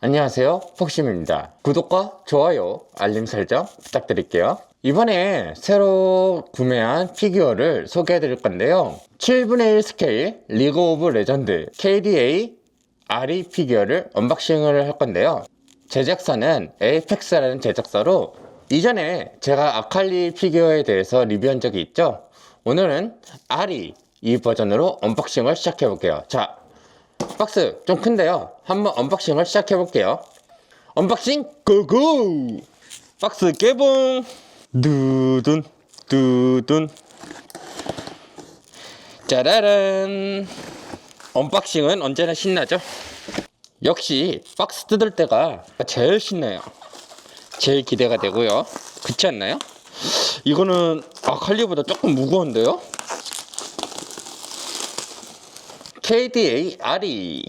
안녕하세요. 폭심입니다. 구독과 좋아요 알림 설정 부탁드릴게요. 이번에 새로 구매한 피규어를 소개해 드릴 건데요. 7분의 1 스케일 리그 오브 레전드 KDA RE 피규어를 언박싱을 할 건데요. 제작사는 에이펙스라는 제작사로 이전에 제가 아칼리 피규어에 대해서 리뷰한 적이 있죠? 오늘은 RE 이 버전으로 언박싱을 시작해 볼게요. 자 박스 좀 큰데요. 한번 언박싱을 시작해 볼게요. 언박싱 고고! 박스 개봉! 두둔 두둔 짜라란 언박싱은 언제나 신나죠? 역시 박스 뜯을 때가 제일 신나요. 제일 기대가 되고요. 그렇지 않나요? 이거는 아칼리보다 조금 무거운데요? KDA RE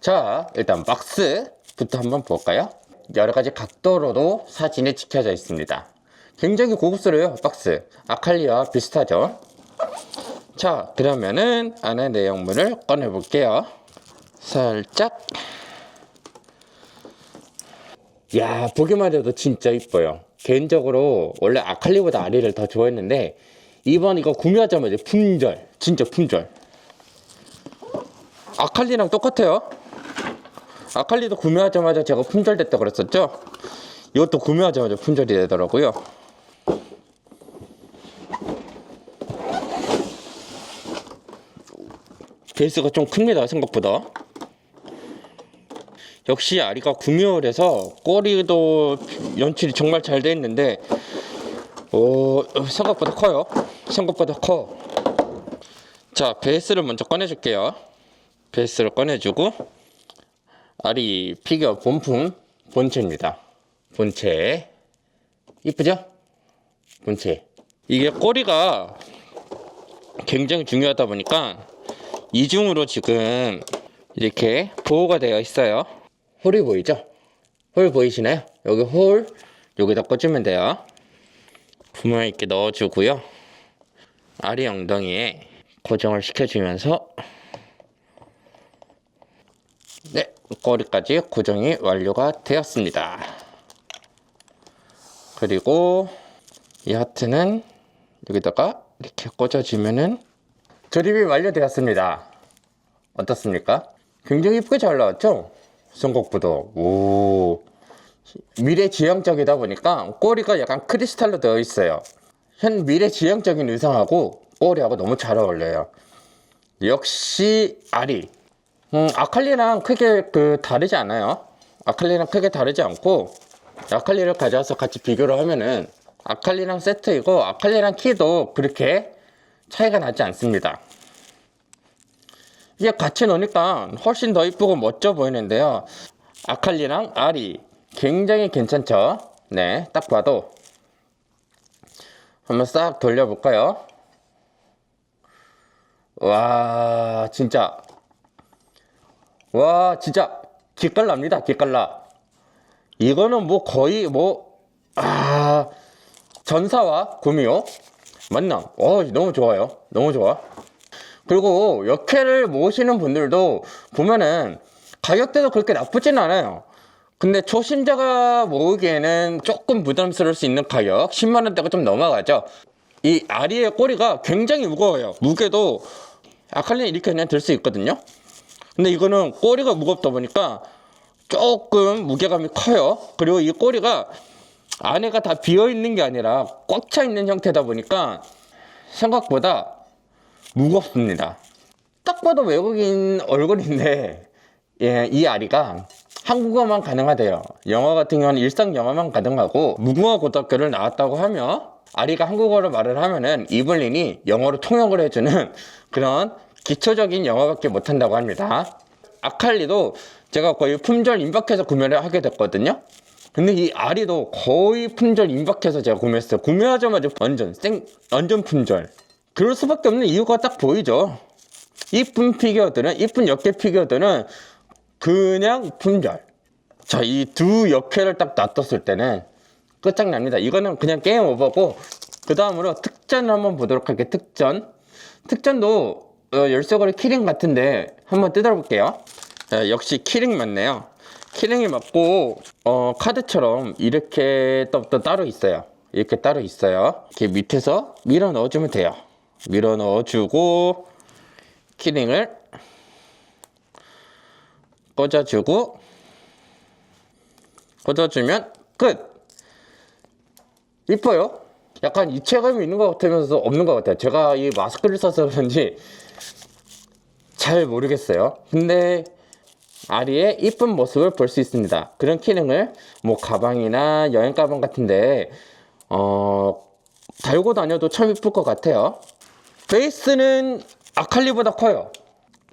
자 일단 박스부터 한번 볼까요? 여러 가지 각도로도 사진이 찍혀져 있습니다. 굉장히 고급스러워요 박스. 아칼리와 비슷하죠? 자 그러면은 안에 내용물을 꺼내 볼게요. 살짝. 야 보기만 해도 진짜 이뻐요. 개인적으로 원래 아칼리보다 아리를 더 좋아했는데 이번 이거 구매하자마자 품절. 진짜 품절 아칼리랑 똑같아요. 아칼리도 구매하자마자 제가 품절됐다 그랬었죠? 이것도 구매하자마자 품절이 되더라고요. 베이스가 좀 큽니다, 생각보다. 역시 아리가 구매월에서 꼬리도 연출이 정말 잘 돼 있는데, 어, 생각보다 커요. 생각보다 커. 자, 베이스를 먼저 꺼내줄게요. 베이스를 꺼내주고 아리 피규어 본품 본체입니다. 본체 이쁘죠? 본체 이게 꼬리가 굉장히 중요하다 보니까 이중으로 지금 이렇게 보호가 되어 있어요. 홀이 보이죠? 홀 보이시나요? 여기 홀 여기다 꽂으면 돼요. 구멍 있게 넣어주고요. 아리 엉덩이에 고정을 시켜주면서 네, 꼬리까지 고정이 완료가 되었습니다. 그리고 이 하트는 여기다가 이렇게 꽂아주면은 조립이 완료되었습니다. 어떻습니까? 굉장히 예쁘게 잘 나왔죠? 생각보다 오 미래 지향적이다 보니까 꼬리가 약간 크리스탈로 되어 있어요. 현 미래 지향적인 의상하고 꼬리하고 너무 잘 어울려요. 역시 아리 음, 아칼리랑 크게 그 다르지 않아요. 아칼리랑 크게 다르지 않고 아칼리를 가져와서 같이 비교를 하면은 아칼리랑 세트이고 아칼리랑 키도 그렇게 차이가 나지 않습니다. 이게 같이 놓으니까 훨씬 더 이쁘고 멋져 보이는데요. 아칼리랑 알이 굉장히 괜찮죠? 네, 딱 봐도 한번 싹 돌려볼까요? 와, 진짜 와 진짜 기깔납니다 기깔나. 이거는 뭐 거의 뭐 아 전사와 구미호? 만남 어 너무 좋아요. 너무 좋아. 그리고 역회를 모으시는 분들도 보면은 가격대도 그렇게 나쁘진 않아요. 근데 초심자가 모으기에는 조금 부담스러울 수 있는 가격 10만원대가 좀 넘어가죠. 이 아리의 꼬리가 굉장히 무거워요. 무게도 아칼리 이렇게 그냥 들 수 있거든요 근데 이거는 꼬리가 무겁다 보니까 조금 무게감이 커요. 그리고 이 꼬리가 안에가 다 비어 있는 게 아니라 꽉 차 있는 형태다 보니까 생각보다 무겁습니다. 딱 봐도 외국인 얼굴인데 예, 이 아리가 한국어만 가능하대요. 영어 같은 경우는 일상 영어만 가능하고 무궁화 고등학교를 나왔다고 하며 아리가 한국어로 말을 하면은 이블린이 영어로 통역을 해주는 그런 기초적인 영어밖에 못한다고 합니다. 아칼리도 제가 거의 품절 임박해서 구매를 하게 됐거든요. 근데 이 아리도 거의 품절 임박해서 제가 구매했어요. 구매하자마자 완전 생, 완전 품절. 그럴 수밖에 없는 이유가 딱 보이죠. 이쁜 피규어들은, 이쁜 역계 피규어들은 그냥 품절. 자, 이 두 역회를 딱 놔뒀을 때는 끝장납니다. 이거는 그냥 게임 오버고, 그 다음으로 특전을 한번 보도록 할게요. 특전. 특전도 어, 열쇠고리 키링 같은데 한번 뜯어볼게요. 자, 역시 키링 맞네요. 키링이 맞고 어, 카드처럼 이렇게 또, 또 따로 있어요. 이렇게 따로 있어요. 이렇게 밑에서 밀어 넣어주면 돼요. 밀어 넣어주고 키링을 꽂아주고 꽂아주면 끝. 이뻐요. 약간 입체감이 있는 것 같으면서 없는 것 같아요. 제가 이 마스크를 써서 그런지 잘 모르겠어요. 근데 아리의 이쁜 모습을 볼 수 있습니다. 그런 기능을 뭐 가방이나 여행 가방 같은데 어 달고 다녀도 참 이쁠 것 같아요. 베이스는 아칼리보다 커요.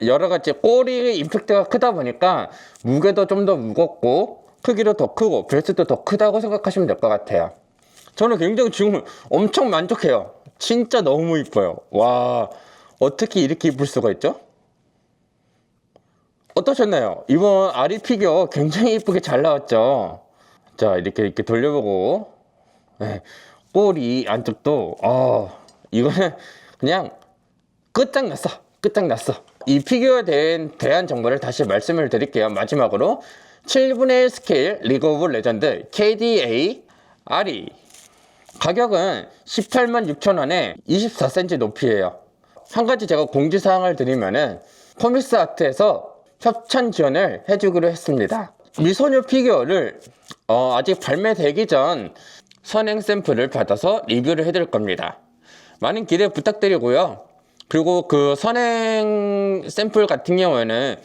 여러 가지 꼬리 임팩트가 크다 보니까 무게도 좀 더 무겁고 크기도 더 크고 베이스도 더 크다고 생각하시면 될 것 같아요. 저는 굉장히 지금 엄청 만족해요. 진짜 너무 이뻐요. 와 어떻게 이렇게 이쁠 수가 있죠? 어떠셨나요? 이번 아리 피규어 굉장히 이쁘게 잘 나왔죠? 자, 이렇게 이렇게 돌려보고, 네, 꼬리 안쪽도, 아, 이거는 그냥 끝장났어. 끝장났어. 이 피규어에 대한, 대한 정보를 다시 말씀을 드릴게요. 마지막으로. 7분의 1 스케일 리그 오브 레전드 KDA 아리. 가격은 18만 6천 원에 24cm 높이에요. 한 가지 제가 공지사항을 드리면은 코믹스 아트에서 협찬 지원을 해주기로 했습니다. 미소녀 피규어를 어, 아직 발매되기 전 선행 샘플을 받아서 리뷰를 해드릴 겁니다. 많은 기대 부탁드리고요. 그리고 그 선행 샘플 같은 경우에는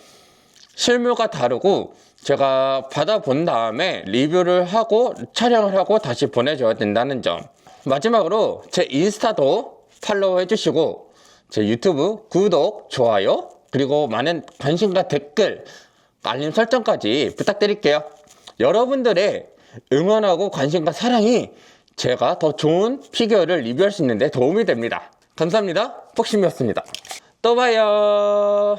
실물과 다르고 제가 받아본 다음에 리뷰를 하고 촬영을 하고 다시 보내줘야 된다는 점. 마지막으로 제 인스타도 팔로우 해주시고 제 유튜브 구독, 좋아요, 그리고 많은 관심과 댓글, 알림 설정까지 부탁드릴게요. 여러분들의 응원하고 관심과 사랑이 제가 더 좋은 피규어를 리뷰할 수 있는데 도움이 됩니다. 감사합니다. 폭심이었습니다. 또 봐요.